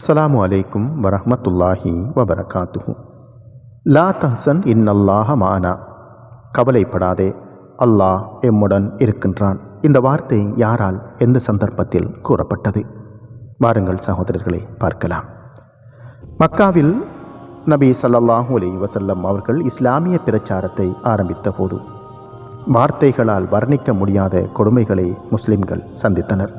அஸ்லாம் வலைக்கும் வரமத்துல்லாஹி வபரகாத்துஹு. லா தஹசன் இன்னல்லாஹ மானா. கவலைப்படாதே அல்லாஹ் எம்முடன் இருக்கின்றான். இந்த வார்த்தை யாரால் எந்த சந்தர்ப்பத்தில் கூறப்பட்டது? வாருங்கள் சகோதரர்களை பார்க்கலாம். மக்காவில் நபி சல்லாஹூ அலி வசல்லம் அவர்கள் இஸ்லாமிய பிரச்சாரத்தை ஆரம்பித்த போது வார்த்தைகளால் வர்ணிக்க முடியாத கொடுமைகளை முஸ்லிம்கள் சந்தித்தனர்.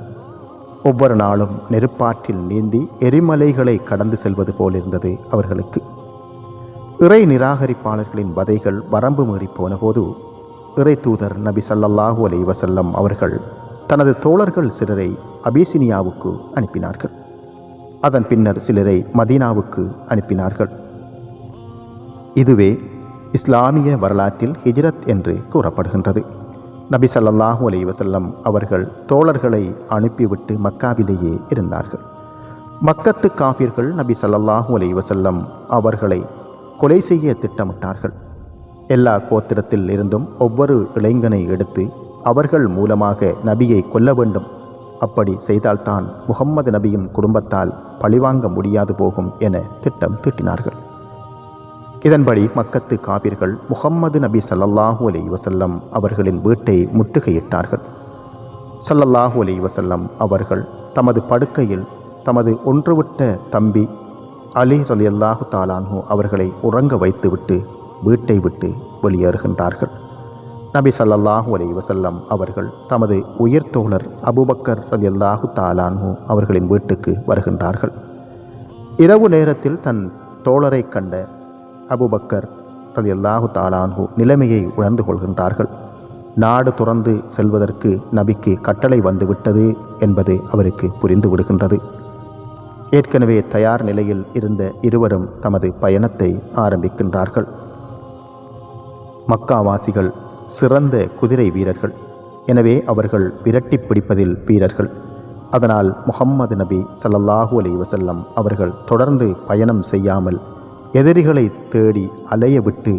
ஒவ்வொரு நாளும் நெருப்பாற்றில் நீந்தி எரிமலைகளை கடந்து செல்வது போலிருந்தது அவர்களுக்கு. இறை நிராகரிப்பாளர்களின் வதைகள் வரம்பு மீறி போனபோது இறை தூதர் நபி சல்லல்லாஹூ அலைஹி வசல்லம் அவர்கள் தனது தோழர்கள் சிலரை அபிசினியாவுக்கு அனுப்பினார்கள். அதன் பின்னர் சிலரை மதீனாவுக்கு அனுப்பினார்கள். இதுவே இஸ்லாமிய வரலாற்றில் ஹிஜ்ரத் என்று கூறப்படுகின்றது. நபி ஸல்லல்லாஹு அலைஹி வஸல்லம் அவர்கள் தோழர்களை அனுப்பிவிட்டு மக்காவிலேயே இருந்தார்கள். மக்கத்து காபிர்கள் நபி சல்லாஹூ அலி வசல்லம் அவர்களை கொலை செய்ய திட்டமிட்டார்கள். எல்லா கோத்திரத்தில் இருந்தும் ஒவ்வொரு இளைஞனை எடுத்து அவர்கள் மூலமாக நபியை கொல்ல வேண்டும். அப்படி செய்தால்தான் முகம்மது நபியும் குடும்பத்தால் பழிவாங்க முடியாது போகும் என திட்டம் தீட்டினார்கள். இதன்படி மக்கத்து காபிர்கள் முகம்மது நபி சல்லல்லாஹூ அலி வசல்லம் அவர்களின் வீட்டை முற்றுகையிட்டார்கள். சல்லல்லாஹு அலி வசல்லம் அவர்கள் தமது படுக்கையில் தமது ஒன்றுவிட்ட தம்பி அலி ரலியல்லாஹு தாலான்ஹு அவர்களை உறங்க வைத்துவிட்டு வீட்டை விட்டு வெளியேறுகின்றார்கள். நபி ஸல்லல்லாஹு அலி வசல்லம் அவர்கள் தமது உயிர் தோழர் அபூபக்கர் ரலியல்லாஹு தாலான்ஹு அவர்களின் வீட்டுக்கு வருகின்றார்கள். இரவு நேரத்தில் தன் தோழரை கண்ட அபுபக்கர் ரலியல்லாஹு தாலான்ஹு நிலைமையை உணர்ந்து கொள்கின்றார்கள். நாடு துறந்து செல்வதற்கு நபிக்கு கட்டளை வந்துவிட்டது என்பது அவருக்கு புரிந்து விடுகின்றது. ஏற்கனவே தயார் நிலையில் இருந்த இருவரும் தமது பயணத்தை ஆரம்பிக்கின்றார்கள். மக்காவாசிகள் சிறந்த குதிரை வீரர்கள். எனவே அவர்கள் விரட்டி பிடிப்பதில் வீரர்கள். அதனால் முகம்மது நபி ஸல்லல்லாஹு அலி வசல்லம் அவர்கள் தொடர்ந்து பயணம் செய்யாமல் எதிரிகளை தேடி அலைய விட்டு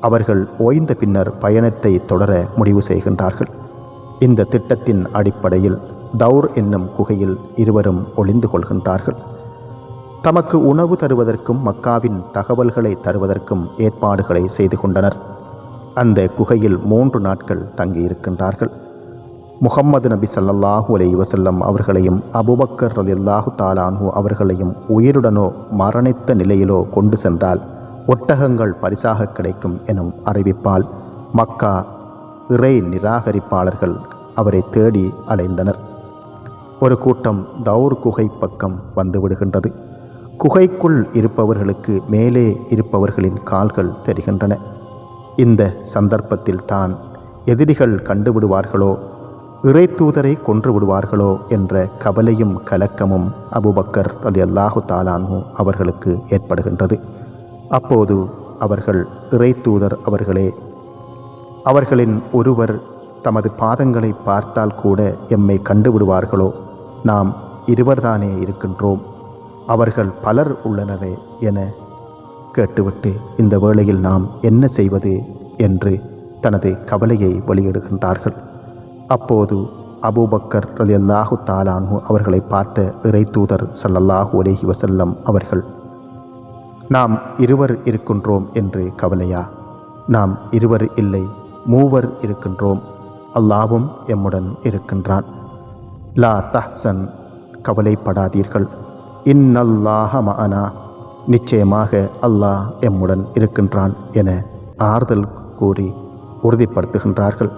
அவர்கள் ஓய்ந்த பின்னர் பயணத்தை தொடர முடிவு செய்கின்றார்கள். இந்த திட்டத்தின் அடிப்படையில் தௌர் என்னும் குகையில் இருவரும் ஒளிந்து கொள்கின்றார்கள். தமக்கு உணவு தருவதற்கும் மக்காவின் தகவல்களை தருவதற்கும் ஏற்பாடுகளை செய்து கொண்டனர். அந்த குகையில் மூன்று நாட்கள் தங்கியிருக்கின்றார்கள். முகம்மது நபி ஸல்லல்லாஹு அலைஹி வசல்லம் அவர்களையும் அபுபக்கர் ரலியல்லாஹு தாலானோ அவர்களையும் உயிருடனோ மரணித்த நிலையிலோ கொண்டு சென்றால் ஒட்டகங்கள் பரிசாக கிடைக்கும் எனும் அறிவிப்பால் மக்கா இறை நிராகரிப்பாளர்கள் அவரை தேடி அலைந்தனர். ஒரு கூட்டம் தௌர் குகை பக்கம் வந்துவிடுகின்றது குகைக்குள் இருப்பவர்களுக்கு மேலே இருப்பவர்களின் கால்கள் தெரிகின்றன. இந்த சந்தர்ப்பத்தில் தான் எதிரிகள் கண்டுவிடுவார்களோ இறை தூதரை கொன்று விடுவார்களோ என்ற கவலையும் கலக்கமும் அபுபக்கர் அலி அல்லாஹு தாலானு அவர்களுக்கு ஏற்படுகின்றது. அப்போது அவர்கள் இறை தூதர் அவர்களே அவர்களின் ஒருவர் தமது பாதங்களை பார்த்தால் கூட எம்மை கண்டுவிடுவார்களோ நாம் இருவர்தானே இருக்கின்றோம். அவர்கள் பலர் உள்ளனரே என கேட்டுவிட்டு இந்த வேளையில் நாம் என்ன செய்வது என்று தனது கவலையை வெளியிடுகின்றார்கள். அப்போது அபூபக்கர் ரலியல்லாஹு தாலானு அவர்களை பார்த்த இறை தூதர் சல்லல்லாஹு அலேஹி வசல்லம் அவர்கள் நாம் இருவர் இருக்கின்றோம் என்று கவலையா? நாம் இருவர் இல்லை மூவர் இருக்கின்றோம் அல்லாவும் எம்முடன் இருக்கின்றான். லா தஹ்சன் கவலைப்படாதீர்கள். இன்னல்லாஹ மஅனா நிச்சயமாக அல்லாஹ் எம்முடன் இருக்கின்றான் என ஆறுதல் கூறி உறுதிப்படுத்துகின்றார்கள்.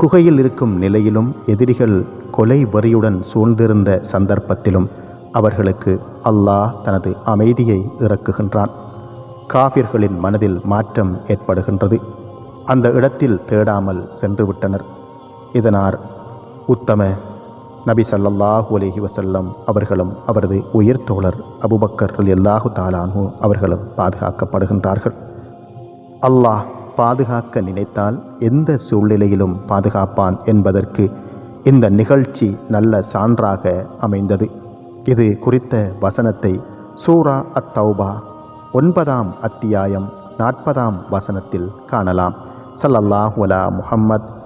குகையில் இருக்கும் நிலையிலும் எதிரிகள் கொலை வரியுடன் சூழ்ந்திருந்த சந்தர்ப்பத்திலும் அவர்களுக்கு அல்லாஹ் தனது அமைதியை இறக்குகின்றான். காவிர்களின் மனதில் மாற்றம் ஏற்படுகின்றது. அந்த இடத்தில் தேடாமல் சென்றுவிட்டனர். இதனால் உத்தம நபி சல்லல்லாஹு அலஹி வசல்லம் அவர்களும் அவரது உயிர் தோழர் அபுபக்கர் எல்லாஹு தாலானு அவர்களும் பாதுகாக்கப்படுகின்றார்கள். அல்லாஹ் பாதுகாக்க நினைத்தால் எந்த சூழ்நிலையிலும் பாதுகாப்பான் என்பதற்கு இந்த நிகழ்ச்சி நல்ல சான்றாக அமைந்தது. இது குறித்த வசனத்தை சூரா அத் தௌபா ஒன்பதாம் அத்தியாயம் நாற்பதாம் வசனத்தில் காணலாம். சல்லல்லாஹுலா முஹம்மத்